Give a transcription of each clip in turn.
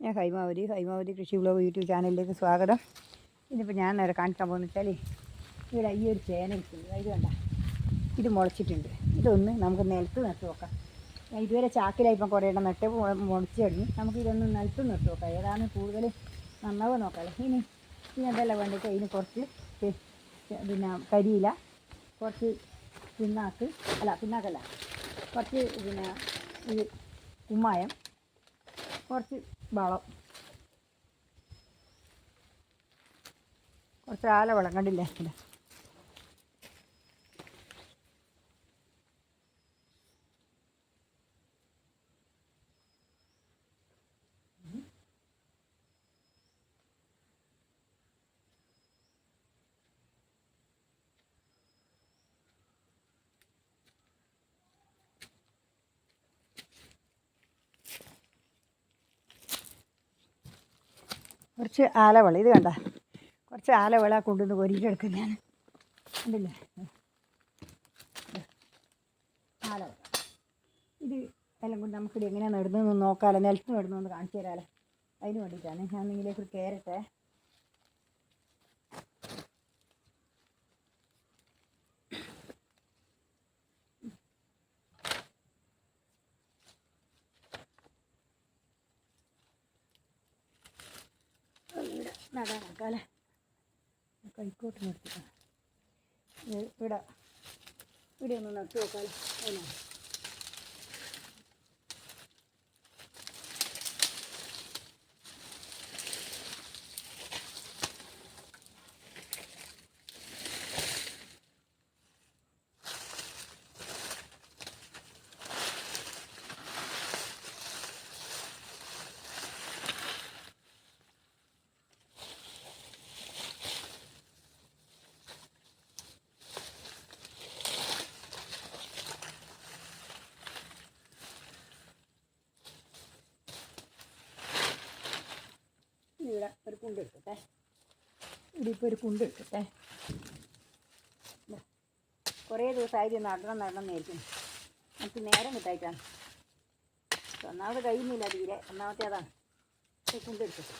ഞാൻ ഹൈമാവതി ഹൈമാവതി കൃഷി blog YouTube ചാനലിലേക്ക് സ്വാഗതം. ഇന്നിപ്പോൾ ഞാൻ നേരെ കാണിക്കാൻ പോകുന്ന വെച്ചാൽ ഇവിടെ ഈ ഒരു ചേന ഇരിക്കുന്നത് ഇത് കണ്ട. ഇത് മുളച്ചിട്ടുണ്ട്. ഇതൊന്ന് നമുക്ക് നിലത്ത് നട്ട് നോക്കാം. ഇതുവരെ ചാക്കിലായി ഇപ്പം കുറേ ഇടം നട്ട് മുളച്ചു കഴിഞ്ഞു നമുക്ക് ഇതൊന്ന് നിലത്ത് നട്ട് നോക്കാം. ഏതാണ് കൂടുതൽ നന്നാവുക നോക്കാം. ഇനി ഇനി അതല്ല വേണ്ടിയിട്ട് അതിന് കുറച്ച് പിന്നെ കരിയില കുറച്ച് പിന്നാക്ക് അല്ല പിന്നാക്കല്ല കുറച്ച് പിന്നെ ഇത് കുമ്മായം കുറച്ച് വളം. കുറച്ച് ആല വളം കണ്ടില്ലേ? കുറച്ച് ആലവള ഇത് കണ്ട? കുറച്ച് ആലവള കൊണ്ടുവന്ന് ഞാൻ. കണ്ടില്ലേ? ആലവള ഇത് എല്ലാം കൊണ്ട് നമുക്കിത് എങ്ങനെയാണ് നടുന്നതെന്ന് നോക്കാമല്ലോ നിലത്ത് നടുന്നതെന്ന് കാണിച്ചു തരാമല്ലോ അതിന് വേണ്ടിയിട്ടാണ്. ഞാൻ നിങ്ങളിലേക്ക് ഒരു കയറട്ടെ. നടാൻ നോക്കാമല്ലേ കൈക്കോട്ട് നിർത്തിക്കാം ഇവിടെ ഇവിടെ ഒന്ന് നട്ടു നോക്കാം അതിനാ ഇവിടെ ഒരു കുണ്ട് എടുക്കട്ടെ ഇവിടെ ഇപ്പോൾ ഒരു കുണ്ട് എടുക്കട്ടെ. കുറേ ദിവസമായി ഇത് നടണം നടണം എന്നായിരിക്കും നമുക്ക് നേരം കിട്ടായിട്ടാണ്. ഒന്നാമത് കഴിയുന്നില്ല തീരെ. ഒന്നാമത്തെ അതാണ്. ഈ കുണ്ട് എടുക്കട്ടെ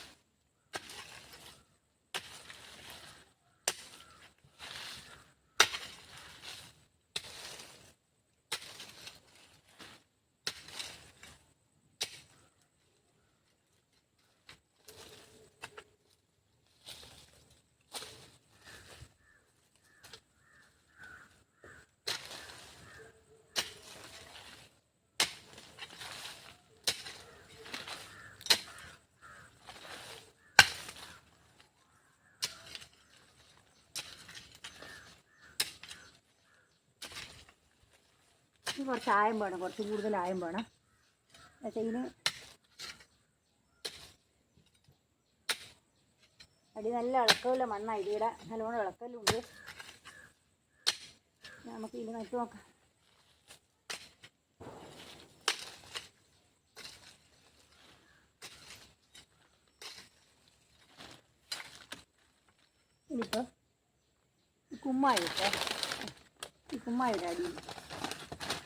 കുറച്ച് ആയം വേണം കുറച്ച് കൂടുതൽ ആയം വേണം പക്ഷേ ഇതിന് അടി നല്ല ഇളക്കമുള്ള മണ്ണാണ് ഇതിവിടെ നല്ലോണം ഇളക്കലുണ്ട്. നമുക്ക് ഇതിന് നട്ട് നോക്കാം. ഇനിയിപ്പോൾ ഈ കുമ്മായി ഇട്ടേ ഈ കുമ്മായി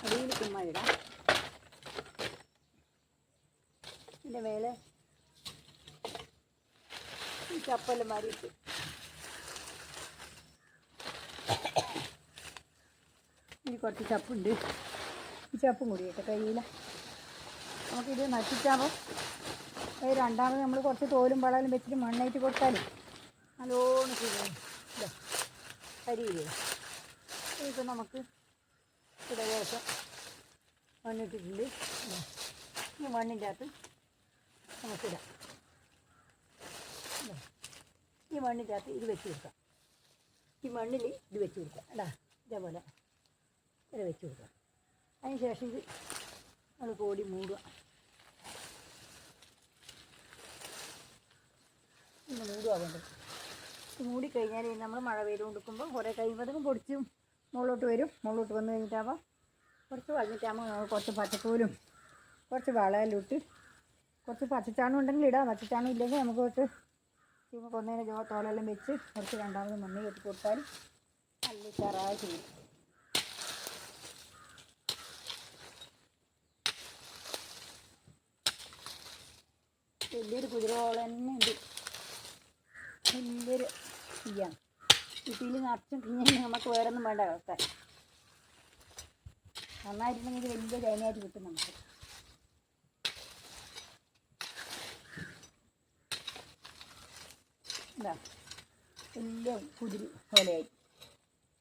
അടിയിൽ കുമ്മായി ഇടാം. ഇതിന്റെ മേലെ ഈ ചപ്പെല്ലാം മാറിയിട്ട് ഇനി കുറച്ച് ചപ്പുണ്ട്. ഈ ചപ്പും കൂടി കേട്ടോ കയ്യില നമുക്കിത് അത് രണ്ടാമത് നമ്മൾ കുറച്ച് തോലും വളലും വെച്ചിട്ട് മണ്ണായിട്ട് കൊടുത്താൽ നല്ലോണം ചെയ്യും കരിയില്ലേ ഇപ്പം നമുക്ക് ഇവിടെ ശേഷം മണ്ണിട്ടിട്ടുണ്ട് ഈ മണ്ണിന്റെ അകത്ത് നമുക്കിടാം. ഈ മണ്ണിന്റെ അകത്ത് ഇത് വെച്ച് കൊടുക്കാം. ഈ മണ്ണിൽ ഇത് വെച്ച് കൊടുക്കാം. അടാ ഇതേപോലെ ഇത് വെച്ച് കൊടുക്കാം. അതിന് ശേഷം ഇത് നമ്മൾ കോടി മൂടുക. ഇന്ന് മൂടുക വേണ്ടത്. മൂടിക്കഴിഞ്ഞാൽ നമ്മൾ മഴ പെയ്ത് കൊടുക്കുമ്പോൾ കുറേ കഴിയുമ്പോഴത്തേക്കും പൊടിച്ചും മുകളിലോട്ട് വരും. മുകളിലോട്ട് വന്ന് കഴിഞ്ഞിട്ടാകുമ്പോൾ കുറച്ച് വളഞ്ഞിട്ടാകുമ്പോൾ കുറച്ച് പച്ചക്കൂലും കുറച്ച് വളയെല്ലാം ഇട്ട് കുറച്ച് പച്ചച്ചാണം ഉണ്ടെങ്കിൽ ഇടാം. പച്ചച്ചാണം ഇല്ലെങ്കിൽ നമുക്ക് കുറച്ച് ചുമ കൊന്നതിന് ജോ തോലെല്ലാം വെച്ച് കുറച്ച് രണ്ടാമത് മണ്ണ് കെട്ടി കൊടുത്താൽ നല്ല ഉഷാറായി ചെയ്യും വലിയൊരു കുതിരോളം തന്നെ ഉണ്ട്. വലിയൊരു തീയാണ് ഈ തീയിൽ നിറച്ചും പിന്നെ നമുക്ക് വേറെ ഒന്നും വേണ്ട അവസ്ഥ. നന്നായിട്ടുണ്ടെങ്കിൽ വലിയ തേങ്ങയായിട്ട് കിട്ടും നമുക്ക്. എന്താ വലിയ കുതിരി പോലെയായി.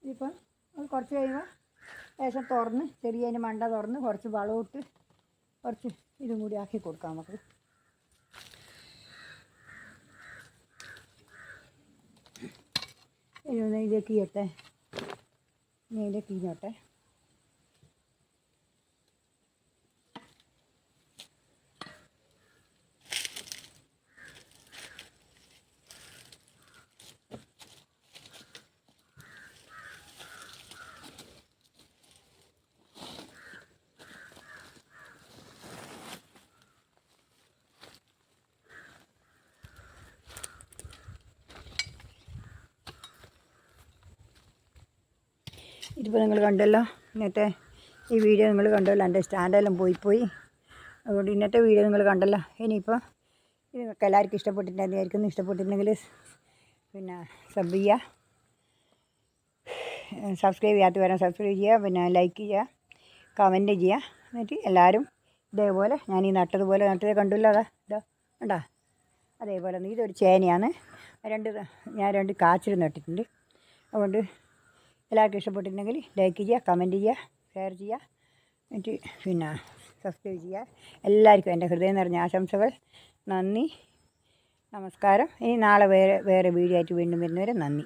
ഇതിപ്പം അത് കുറച്ച് കഴിയുമ്പോൾ ലേശം തുറന്ന് ചെറിയ അതിന്റെ മണ്ട തുറന്ന് കുറച്ച് വളമിട്ട് കുറച്ച് ഇതും കൂടി ആക്കി കൊടുക്കാം നമുക്ക്. ഇതിലേക്ക് ചെയ്യട്ടെ ഇതിലേക്ക് കഴിഞ്ഞോട്ടെ ഇതിപ്പോൾ നിങ്ങൾ കണ്ടല്ലോ. ഇന്നത്തെ ഈ വീഡിയോ നിങ്ങൾ കണ്ടല്ലോ. എന്റെ സ്റ്റാൻഡെല്ലാം പോയി പോയി. അതുകൊണ്ട് ഇന്നത്തെ വീഡിയോ നിങ്ങൾ കണ്ടല്ലോ. ഇനിയിപ്പോൾ ഇത് നിങ്ങൾക്ക് എല്ലാവർക്കും ഇഷ്ടപ്പെട്ടിട്ടുണ്ടായിരുന്നു. ഇഷ്ടപ്പെട്ടിട്ടുണ്ടെങ്കിൽ പിന്നെ സബ് ചെയ്യുക. സബ്സ്ക്രൈബ് ചെയ്യാത്ത വരാൻ സബ്സ്ക്രൈബ് ചെയ്യുക. പിന്നെ ലൈക്ക് ചെയ്യുക. കമന്റ് ചെയ്യുക. എന്നിട്ട് എല്ലാവരും ഇതേപോലെ ഞാൻ ഈ നട്ടതുപോലെ നട്ടത് കണ്ടില്ല. അതാ ഇതാ കണ്ടാ? അതേപോലെ. ഇതൊരു ചേനയാണ്. രണ്ട് ഞാൻ രണ്ട് കാച്ചിൽ നട്ടിട്ടുണ്ട്. അതുകൊണ്ട് എല്ലാവർക്കും ഇഷ്ടപ്പെട്ടിട്ടുണ്ടെങ്കിൽ ലൈക്ക് ചെയ്യുക കമന്റ് ചെയ്യുക ഷെയർ ചെയ്യുക. എന്നിട്ട് പിന്നെ സബ്സ്ക്രൈബ് ചെയ്യുക. എല്ലാവർക്കും എന്റെ ഹൃദയം നിറഞ്ഞ ആശംസകൾ. നന്ദി. നമസ്കാരം. ഇനി നാളെ വേറെ വേറെ വീഡിയോ ആയിട്ട് വീണ്ടും വരുന്നവരെ നന്ദി.